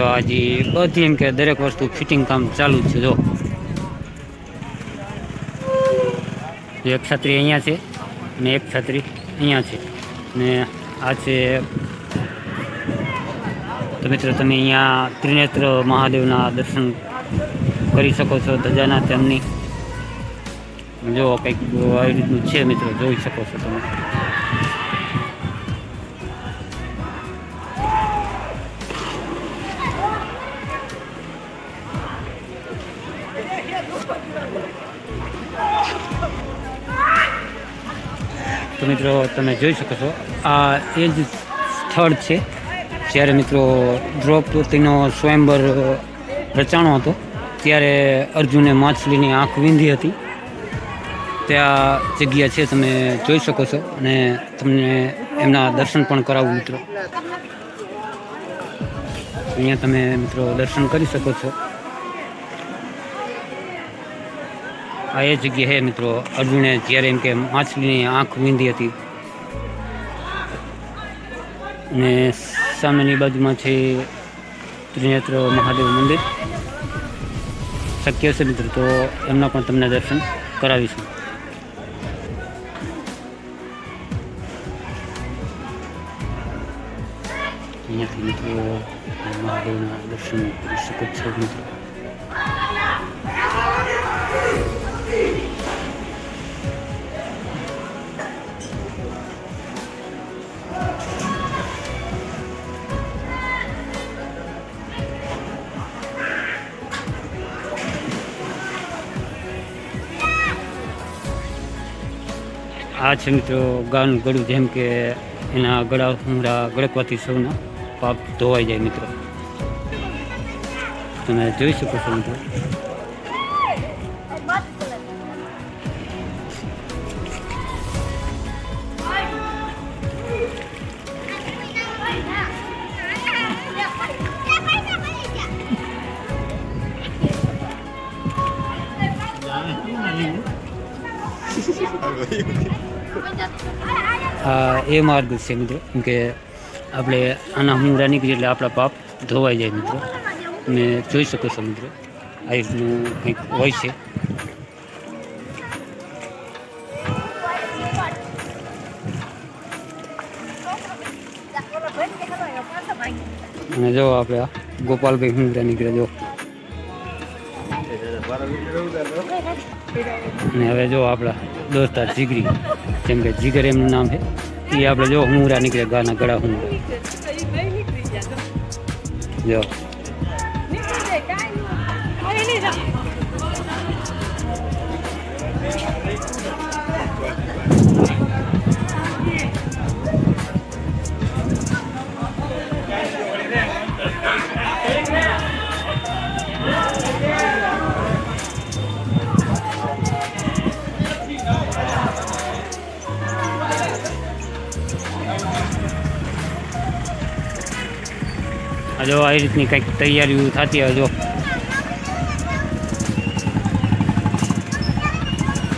જો હજી બધી એમ કે દરેક વસ્તુ ફિટિંગ કામ ચાલુ છે, જો. એક છત્રી અહીંયા છે ને એક છત્રી અહીંયા છે. ને આ છે તો મિત્રો તમે અહીંયા ત્રિનેત્ર મહાદેવના દર્શન કરી શકો છો ધજાના તેમની જો કંઈક આવી રીતનું છે મિત્રો, જોઈ શકો છો તમે. તો મિત્રો, તમે જોઈ શકો છો, આ એ જ સ્થળ છે જ્યારે મિત્રો દ્રૌપદીનો સ્વયંવર રચાણો હતો, ત્યારે અર્જુને માછલીની આંખ વીંધી હતી. ત્યાં જગ્યા છે, તમે જોઈ શકો છો અને તમને એમના દર્શન પણ કરાવું મિત્રો. અહીંયા તમે મિત્રો દર્શન કરી શકો છો. આ એ જગ્યા છે મિત્રો. અર્જુને જ્યારે એમ કે માછલીની આંખ વીંધી હતી. અને સામેની બાજુમાં છે ત્રિનેત્ર મહાદેવ મંદિર. શક્ય છે મિત્રો તો એમના પણ તમને દર્શન કરાવીશું. અહીંયાથી મિત્રો મહાદેવના દર્શન કરી શકો છો મિત્રો. આ છે ગાનું ગળું જેમ કે એના ગળા, ઉમરા ગળકવાથી સૌના પાપ ધોવાઈ જાય મિત્રો. તમે જોઈ શકો છો મિત્રો. એ માર્ગ છે મિત્રો. કે આપણે આના હુમરા નીકળીએ એટલે આપણા પાપ ધોવાઈ જાય મિત્રો. ને જોઈ શકો છો મિત્રો, આ રીતનું કંઈક હોય છે. અને જો આપણે ગોપાલભાઈ હુમરા નીકળે જો. અને હવે જો આપણા દોસ્તાર જીગરી, જેમ કે જીગર એમનું નામ છે. એ આપણે જો હુંરા નીકળે ગાના ગળા હું જો. આ જો આવી રીતની કંઈક તૈયારીઓ થતી હજો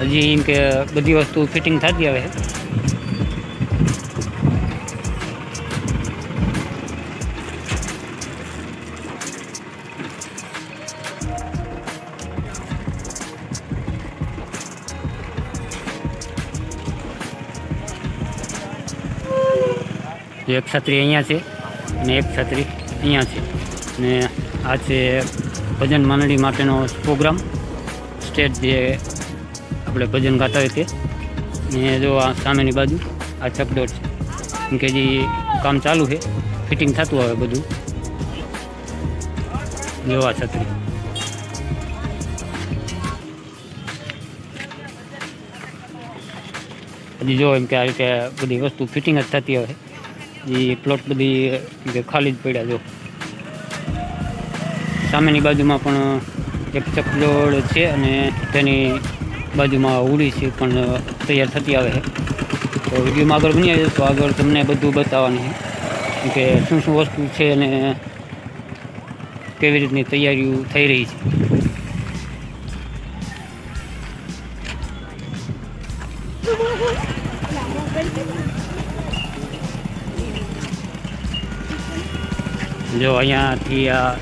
હજી એમ કે બધી વસ્તુ ફિટિંગ થતી આવે એક છત્રી અહીંયા છે અને એક છત્રી. અહીંયા છે. ને આ છે ભજન માંડળી માટેનો પ્રોગ્રામ. સ્ટેજ જે આપણે ભજન ગાતા હોય તે ને જો આ સામેની બાજુ આ ચકડોળ છે. કેમ કે જે કામ ચાલુ છે, ફિટિંગ થતું આવે બધું. જોવા છત્રી. હજી જો એમ કે આ રીતે બધી વસ્તુ ફિટિંગ જ થતી આવે. એ પ્લોટ બધી જે ખાલી જ પડ્યા જો. સામેની બાજુમાં પણ એક ચકડોળ છે અને તેની બાજુમાં ઉડી છે પણ તૈયાર થતી આવે છે. તો વિડીયોમાં આગળ બની તો આગળ તમને બધું બતાવવાનું છે. કે શું શું વસ્તુ છે અને કેવી રીતની તૈયારીઓ થઈ રહી છે. જો અહીંયાથી આ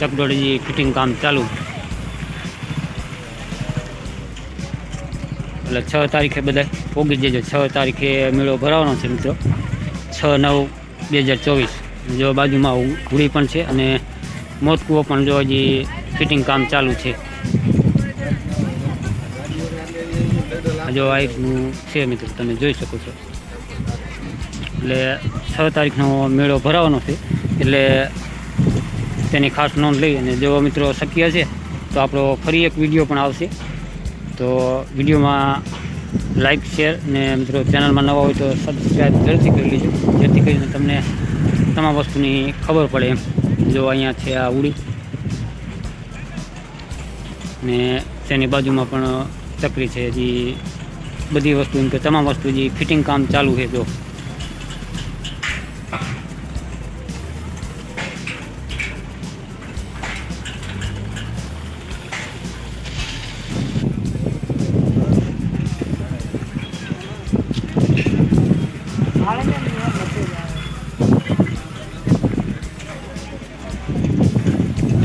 ચકડોળી ફિટિંગ કામ ચાલુ. એટલે છ તારીખે બધા પોગી જજો. છ તારીખે મેળો ભરાવાનો છે મિત્રો. છ, નવ, બે હજાર ચોવીસ. જો બાજુમાં ઘૂડી પણ છે અને મોતકુવો પણ જો હજી ફિટિંગ કામ ચાલુ છે. જો આ છે મિત્રો, તમે જોઈ શકો છો. એટલે છ તારીખનો મેળો ભરાવાનો છે. એટલે તેની ખાસ નોંધ લઈ અને જો મિત્રો શક્ય છે, તો આપણો ફરી એક વીડિયો પણ આવશે. તો વિડીયોમાં લાઈક, શેર ને મિત્રો ચેનલમાં નવા હોય તો સબસ્ક્રાઈબ જરૂરથી કરી લેજો, જેથી કરીને તમને તમામ વસ્તુની ખબર પડે એમ. જો અહીંયા છે આ ઉડી. ને તેની બાજુમાં પણ ચકરી છે, હજી બધી વસ્તુ એમ કે તમામ વસ્તુ જે ફિટિંગ કામ ચાલુ છે, જો.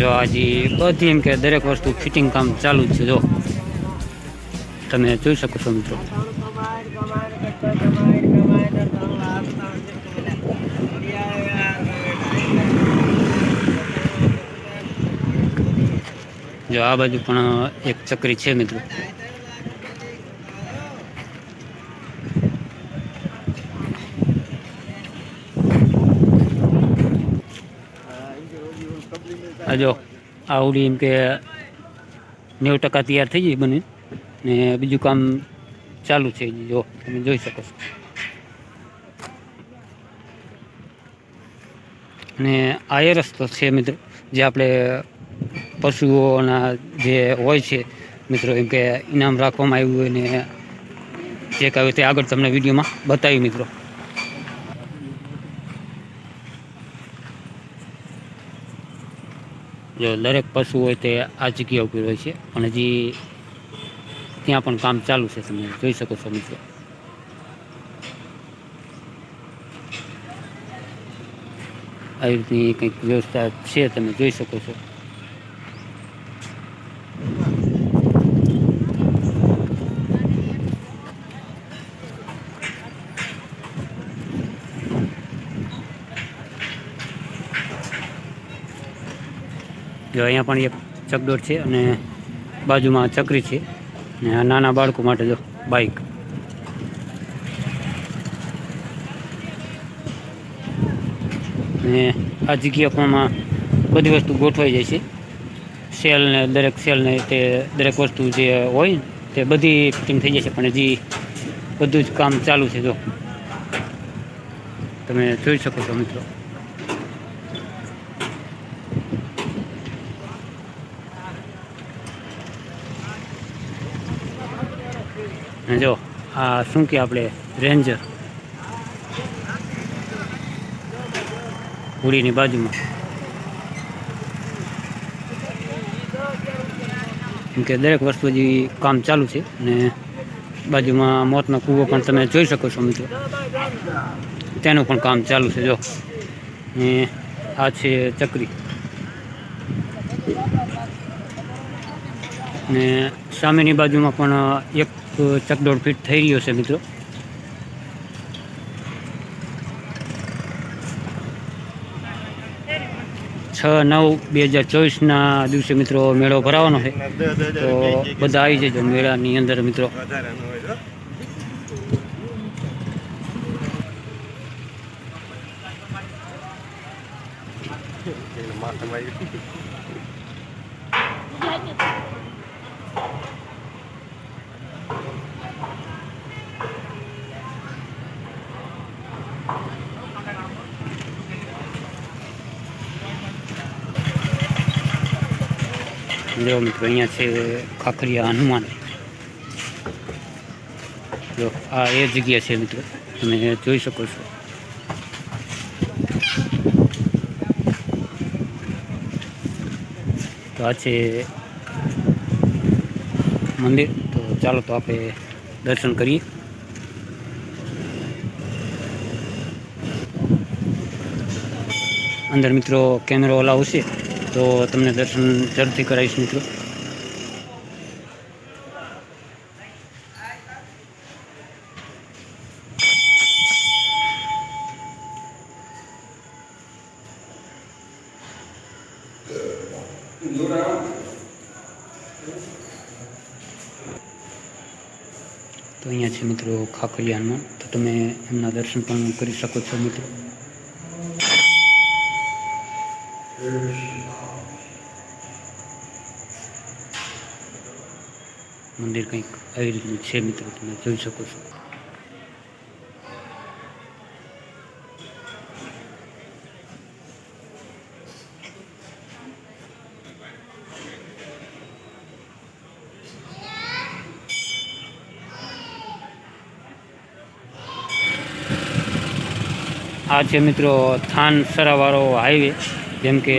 જો હજી બધી એમ કે દરેક વસ્તુ ફિટિંગ કામ ચાલુ છે, જો. તમે જોઈ શકો છો, મિત્રો. જો આ બાજુ પણ એક ચકરી છે, મિત્રો. જો આવડી એમ કે નેવું ટકા તૈયાર થઈ ગઈ બની. ને બીજું કામ ચાલુ છે જો તમે જોઈ શકો છો. અને આ એ રસ્તો છે મિત્રો, જે આપણે પશુઓના જે હોય છે, મિત્રો, એમ કે ઇનામ રાખવામાં આવ્યું હોય ને જે કહ્યું તે આગળ તમને વિડીયોમાં બતાવ્યું, મિત્રો. જો દરેક પશુ હોય તે આ જગ્યા ઉપર હોય છે. પણ હજી ત્યાં પણ કામ ચાલુ છે તમે જોઈ શકો છો મિત્રો. આવી રીતની કંઈક વ્યવસ્થા છે તમે જોઈ શકો છો. જો અહીંયા પણ એક ચકડોળ છે અને બાજુમાં ચકરી છે. ને આ નાના બાળકો માટે જો બાઈક. ને આ જગ્યામાં બધી વસ્તુ ગોઠવાઈ જાય છે. સેલ ને દરેક સેલ ને તે દરેક વસ્તુ જે હોય તે બધી ફિટિંગ થઈ જાય છે, પણ હજી બધું જ કામ ચાલુ છે જો. તમે જોઈ શકો છો મિત્રો. જો, આ શું કે આપણે રેન્જર હોડીની બાજુમાં. કેમ કે દરેક વસ્તુ હજી કામ ચાલુ છે અને બાજુમાં મોતનો કૂવો પણ તમે જોઈ શકો છો મિત્રો. તેનું પણ કામ ચાલુ છે, જો. ને આ છે ચકરી. ને સામેની બાજુમાં પણ એક ચકડોળ ફીટ થઈ રહ્યો છે મિત્રો. છ, નવ, બે હજાર ચોવીસના દિવસે મિત્રો મેળો ભરાવાનો છે. તો બધા આવી જજો મેળાની અંદર મિત્રો. જો મિત્રો અહીંયા છે ખાખરિયા હનુમાન. જો, આ એ જગ્યા છે મિત્રો, તમે જોઈ શકો છો. તો આ છે મંદિર. તો ચાલો તો આપણે દર્શન કરીએ. અંદર મિત્રો કેમેરો અલાવ હશે તો તમને દર્શન જરૂરથી કરાવીશ મિત્રો. તો અહીંયા છે મિત્રો ખાકરિયામાં તો તમે એમના દર્શન પણ કરી શકો છો મિત્રો. મંદિર કંઈક આવી રીતનું છે મિત્રો, તમે જોઈ શકો છો. આ છે મિત્રો થાન સરાવાળો હાઈવે. જેમ કે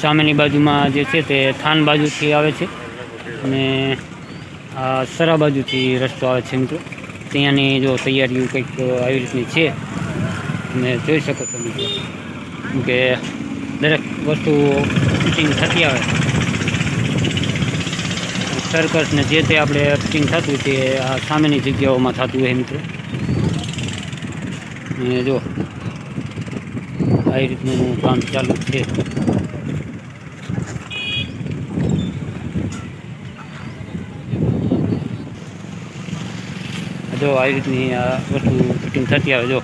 સામેની બાજુમાં જે છે તે થાન બાજુથી આવે છે અને આ સરા બાજુથી રસ્તો આવે છે મિત્રો. ત્યાંની જો તૈયારીઓ કંઈક આવી રીતની છે, તમે જોઈ શકો છો મિત્રો. કે દરેક વસ્તુ ફિટિંગ થતી આવે. સર્કસને જે તે આપણે ફિટિંગ થતું તે આ સામેની જગ્યાઓમાં થતું હોય મિત્રો. અને જો આવી રીતનું કામ ચાલુ છે. જો આવી રીતની આ વસ્તુ ફિટિંગ થતી આવે, જો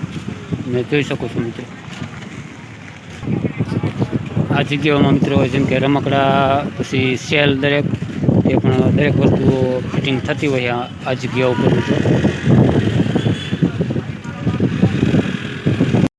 તમે જોઈ શકો છો મિત્રો. આ જગ્યાઓમાં મિત્રો જેમ કે રમકડા, પછી સેલ દરેક એ પણ દરેક વસ્તુઓ ફિટિંગ થતી હોય આ જગ્યા જગ્યાઓ પર મિત્રો.